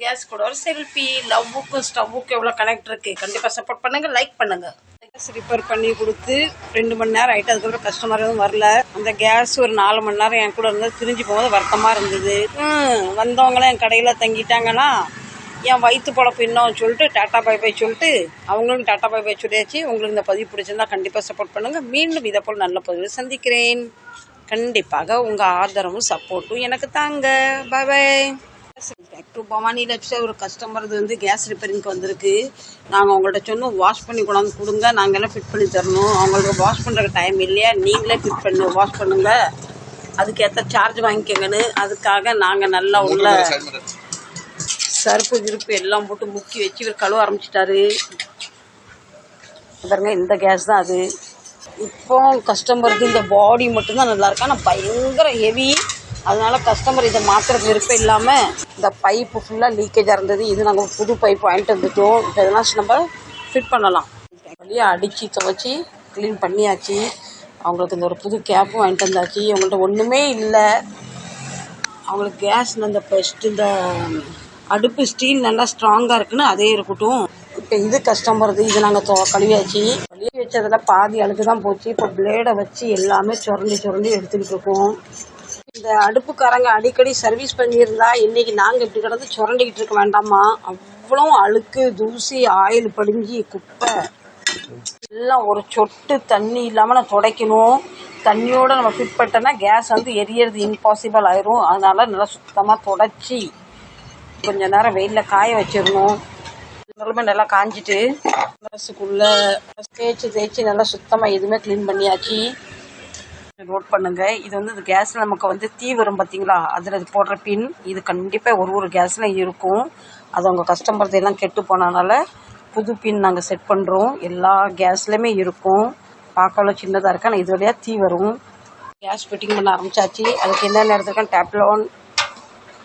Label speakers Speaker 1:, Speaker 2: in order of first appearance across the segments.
Speaker 1: Case கூட ஒரு selfie லவ்வுக்கும் ஸ்டவ்வுக்கும் எவ்வளோ கனெக்ட் இருக்கு. கண்டிப்பாக சப்போர்ட் பண்ணுங்க லைக் பண்ணுங்க. கேஸ் ரிப்பேர் பண்ணி கொடுத்து ரெண்டு மணி நேரம் ஆகிட்டு அதுக்கப்புறம் கஸ்டமர் எதுவும் வரல. அந்த கேஸ் ஒரு நாலு மணி நேரம் என் கூட இருந்தது திரிஞ்சு போகும்போது வருத்தமாக இருந்தது. ம், வந்தவங்களாம் என் கடையில் தங்கிட்டாங்கன்னா என் வயிற்று பழப்பு இன்னும் சொல்லிட்டு டாட்டா பை பை சொல்லிட்டு அவங்களும் டாட்டா பை பை சொல்லியாச்சு. உங்களுக்கு இந்த பதிவு பிடிச்சிருந்தா கண்டிப்பாக சப்போர்ட் பண்ணுங்க. மீண்டும் இதை போல் நல்ல பதிவு சந்திக்கிறேன். கண்டிப்பாக உங்கள் ஆதரவும் சப்போர்ட்டும் எனக்கு தாங்க. Bye bye back to Bhavani லட்சம் ஒரு கஸ்டமர் இது வந்து கேஸ் ரிப்பேரிங்க்கு வந்திருக்கு. நாங்கள் உங்கள்கிட்ட சொன்னோம் வாஷ் பண்ணி கொண்டாந்து கொடுங்க. நாங்கள் எல்லாம் ஃபிட் பண்ணி தரணும். அவங்களுக்கு வாஷ் பண்ணுறதுக்கு டைம் இல்லையா? நீங்களே ஃபிட் பண்ணு வாஷ் பண்ணுங்க. அதுக்கேற்ற சார்ஜ் வாங்கிக்கங்கன்னு. அதுக்காக நாங்கள் நல்லா உள்ள சர்ப்பு கிருப்பு எல்லாம் போட்டு முக்கி வச்சு இவர் கழுவ ஆரம்பிச்சிட்டாரு. பாருங்க இந்த கேஸ் தான் அது. இப்போ கஸ்டமருக்கு இந்த பாடி மட்டும்தான் நல்லா இருக்கு? ஆனால் பயங்கர ஹெவி அதனால கஸ்டமர் இதை மாற்றுறது விருப்பம் இல்லாமல் இந்த பைப்பு ஃபுல்லாக லீக்கேஜாக இருந்தது. இது நாங்கள் புது பைப் வாங்கிட்டு வந்துட்டோம். இப்போ எதனா நம்ம ஃபிட் பண்ணலாம். வழியாக அடித்து துவைச்சி க்ளீன் பண்ணியாச்சு. அவங்களுக்கு இந்த ஒரு புது கேப்பும் வாங்கிட்டு வந்தாச்சு. அவங்கள்ட்ட ஒன்றுமே இல்லை. அவங்களுக்கு கேஸ் இந்த ஃபஸ்ட்டு இந்த அடுப்பு ஸ்டீல் நல்லா ஸ்ட்ராங்காக இருக்குன்னு அதே இருக்கட்டும். இப்போ இது கஸ்டமர் இது நாங்கள் தொ கழுவியாச்சு. கழுவி வச்சதுல பாதி அழுக்கு தான் போச்சு. இப்போ பிளேடை வச்சு எல்லாமே சுரண்டி சுரண்டி எடுத்துக்கிட்டு இருக்கோம். இந்த அடுப்புக்காரங்க அடிக்கடி சர்வீஸ் பண்ணியிருந்தா இன்னைக்கு நாங்கள் இப்படி கிடந்து சுரண்டிக்கிட்டு இருக்க வேண்டாமா? அவ்வளோ அழுக்கு தூசி ஆயில் படிஞ்சி குப்பை. எல்லாம் ஒரு சொட்டு தண்ணி இல்லாமல் நான் துடைக்கணும். தண்ணியோட நம்ம ஃபிட் பண்ணிட்டோம்னா கேஸ் வந்து எரியறது இம்பாசிபிள் ஆயிரும். அதனால நல்லா சுத்தமாக துடைச்சி கொஞ்ச நேரம் வெயிலில் காய வச்சிடணும். நல்லா நல்லா காஞ்சிட்டு கேஸுக்குள்ள தேய்ச்சி தேய்ச்சி நல்லா சுத்தமாக எதுவுமே க்ளீன் பண்ணியாச்சு. நோட் பண்ணுங்க. இது வந்து இது கேஸ்ல நமக்கு வந்து தீ வரும் பார்த்தீங்களா அதில் இது போடுற பின் இது கண்டிப்பாக ஒரு ஒரு கேஸ்ல இருக்கும். அது அவங்க கஸ்டமர் எல்லாம் கெட்டு போனனால புது பின் நாங்கள் செட் பண்ணுறோம் எல்லா கேஸ்லையுமே இருக்கும். பார்க்கலாம் சின்னதாக இருக்கு. ஆனால் இது வழியாக தீ வரும். கேஸ் ஃபிட்டிங் பண்ண ஆரம்பிச்சாச்சு. அதுக்கு என்னென்ன எடுத்துருக்கேன் டேப்லோன்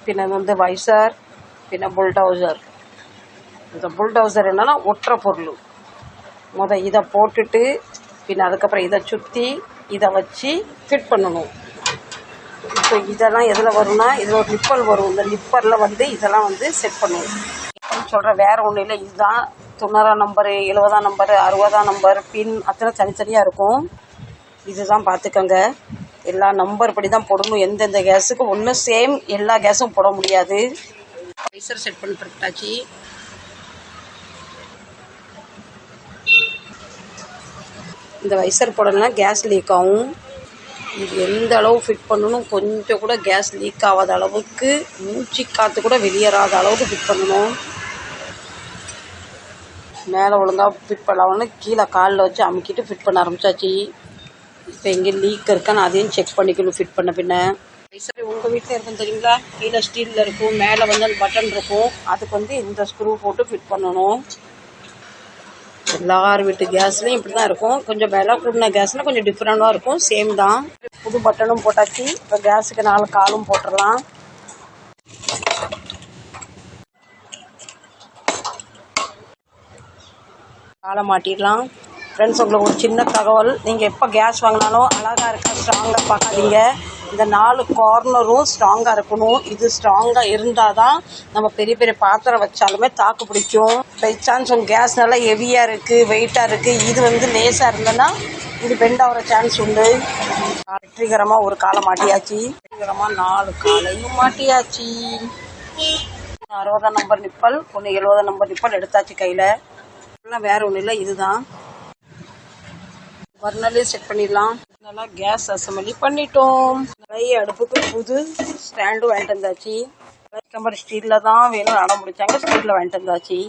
Speaker 1: பின்ன வந்து வைசர் பின்ன புல்டவுசர் இந்த புல்டவுசர் என்னென்னா ஒற்றை பொருள். முத இதை போட்டுட்டு பின் அதுக்கப்புறம் இதை சுற்றி இதை வச்சு ஃபிட் பண்ணணும். இப்போ இதெல்லாம் எதில் வரும்னா இதில் ஒரு லிப்பர் வரும். இந்த லிப்பரில் வந்து இதெல்லாம் வந்து செட் பண்ணுவோம். சொல்கிறேன் வேற ஒன்றும் இல்லை. இதுதான் தொண்ணூறாம் நம்பரு எழுபதாம் நம்பரு அறுபதாம் நம்பர் பின் அத்தனை தனித்தனியாக இருக்கும். இதுதான் பார்த்துக்கோங்க. எல்லா நம்பர் படி தான் போடணும். எந்தெந்த கேஸுக்கு ஒன்றும் சேம் எல்லா கேஸும் போட முடியாது. ரைசர் செட் பண்ணி படுத்தாச்சு இந்த வைசர் போடலாம் கேஸ் லீக் ஆகும் இது எந்த அளவு ஃபிட் பண்ணணும்? கொஞ்சம் கூட கேஸ் லீக் ஆகாத அளவுக்கு மூச்சு காற்று கூட வெளியேறாத அளவுக்கு ஃபிட் பண்ணணும். மேலே ஒழுங்காக ஃபிட் பண்ணலாம்னு கீழே காலில் வச்சு அமுக்கிட்டு ஃபிட் பண்ண ஆரம்பிச்சாச்சு. இப்போ எங்கே லீக் இருக்கான்னு அதையும் செக் பண்ணிக்கணும் ஃபிட் பண்ண பின்ன. வைசர் உங்கள் வீட்டில் இருக்கும் தெரியுங்களா? கீழே ஸ்டீலில் இருக்கும் மேலே வந்து அந்த பட்டன் இருக்கும். அதுக்கு வந்து இந்த ஸ்க்ரூ போட்டு ஃபிட் பண்ணணும். எல்லார் வீட்டு கேஸ்லையும் இப்படி தான் இருக்கும். கொஞ்சம் விலை கூடின கேஸ்னால் கொஞ்சம் டிஃப்ரெண்ட்டாக இருக்கும். சேம் தான். புது பட்டனும் போட்டாச்சு. இப்போ கேஸுக்கு நாலு காலும் போட்டுடலாம் காலை மாட்டிடலாம். ஃப்ரெண்ட்ஸ் உங்களுக்கு ஒரு சின்ன தகவல். நீங்கள் எப்போ கேஸ் வாங்கினாலும் அழகாக இருக்கா ஸ்ட்ராங்காக பார்க்காதீங்க. இந்த நாலு கார்னரும் ஸ்ட்ராங்காக இருக்கணும். இது ஸ்ட்ராங்காக இருந்தால் தான் நம்ம பெரிய பெரிய பாத்திரம் வச்சாலுமே தாக்கு பிடிக்கும். பை சான்ஸ் உங்கள் கேஸ் நல்லா ஹெவியாக இருக்குது வெயிட்டாக இருக்குது இது வந்து லேசாக இருந்ததுன்னா இது பெண்ட் ஆகிற சான்ஸ் உண்டு. வெற்றிகரமாக ஒரு காலை மாட்டியாச்சு. வெற்றிகரமாக நாலு காலையும் மாட்டியாச்சு. அறுபதாம் நம்பர் நிப்பல் ஒன்று எழுபதாம் நம்பர் நிப்பல் எடுத்தாச்சு கையில். எல்லாம் வேற ஒன்றும் இல்லை இதுதான். வர்ணாலே செட் பண்ணிடலாம். நல்லா கேஸ் அசம்பிளி பண்ணிட்டோம். நிறைய அடுப்புக்கு புது ஸ்டாண்டு வாங்கிட்டு வந்தாச்சு. கஸ்டமர் ஸ்டீலில் தான் வேணும் நட முடிச்சாங்க ஸ்டீலில் வாங்கிட்டு வந்தாச்சு.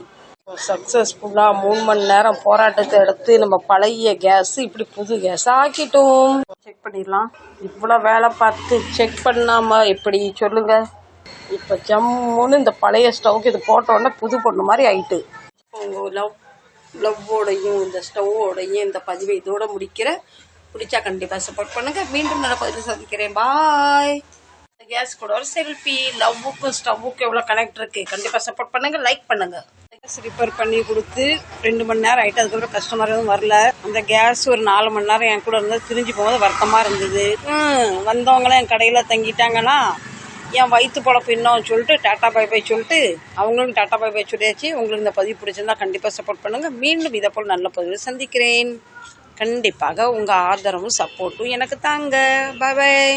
Speaker 1: சக்ஸஸ்ஃபுல்லாக மூணு மணி நேரம் போராட்டத்தை எடுத்து நம்ம பழைய கேஸ் இப்படி புது கேஸ் ஆக்கிட்டோம். செக் பண்ணிடலாம். இவ்வளோ வேலை பார்த்து செக் பண்ணாம எப்படி சொல்லுங்க? இப்போ ஜம்முன்னு இந்த பழைய ஸ்டவ்க்கு இது போட்ட உடனே புது பொண்ணு மாதிரி ஆயிட்டு. உங்கள் லவ் லவ்வோடையும் இந்த ஸ்டவ்வோடையும் இந்த பதிவை இதோட முடிக்கிற பிடிச்சா கண்டிப்பாக சப்போர்ட் பண்ணுங்க. மீண்டும் நல்ல பதிவு சந்திக்கிறேன். பாய் கேஸ் கூட ஒரு செல்ஃபி லவ்வுக்கும் ஸ்டவ்வுக்கும் எவ்வளோ கனெக்ட் இருக்கு. கண்டிப்பாக சப்போர்ட் பண்ணுங்க லைக் பண்ணுங்க. கேஸ் ரிப்பேர் பண்ணி கொடுத்து ரெண்டு மணி நேரம் ஆகிட்டு அதுக்கப்புறம் கஸ்டமர் எதுவும் வரல. அந்த கேஸ் ஒரு நாலு மணி நேரம் என் கூட இருந்தது. திரிஞ்சு போகும்போது வருத்தமாக இருந்தது. ம், வந்தவங்களாம் என் கடையில் தங்கிட்டாங்கன்னா என் வயிற்று பொழப்பு இன்னும் சொல்லிட்டு டாட்டா பை பை சொல்லிட்டு அவங்களும் டாட்டா பை பை சொல்லியாச்சு. உங்களுக்கு இந்த பதிவு பிடிச்சிருந்தா கண்டிப்பாக சப்போர்ட் பண்ணுங்கள் மீண்டும் இதை போல் நல்ல பதிவு சந்திக்கிறேன். கண்டிப்பாக உங்கள் ஆதரவும் சப்போர்ட்டும் எனக்கு தாங்க. பாய்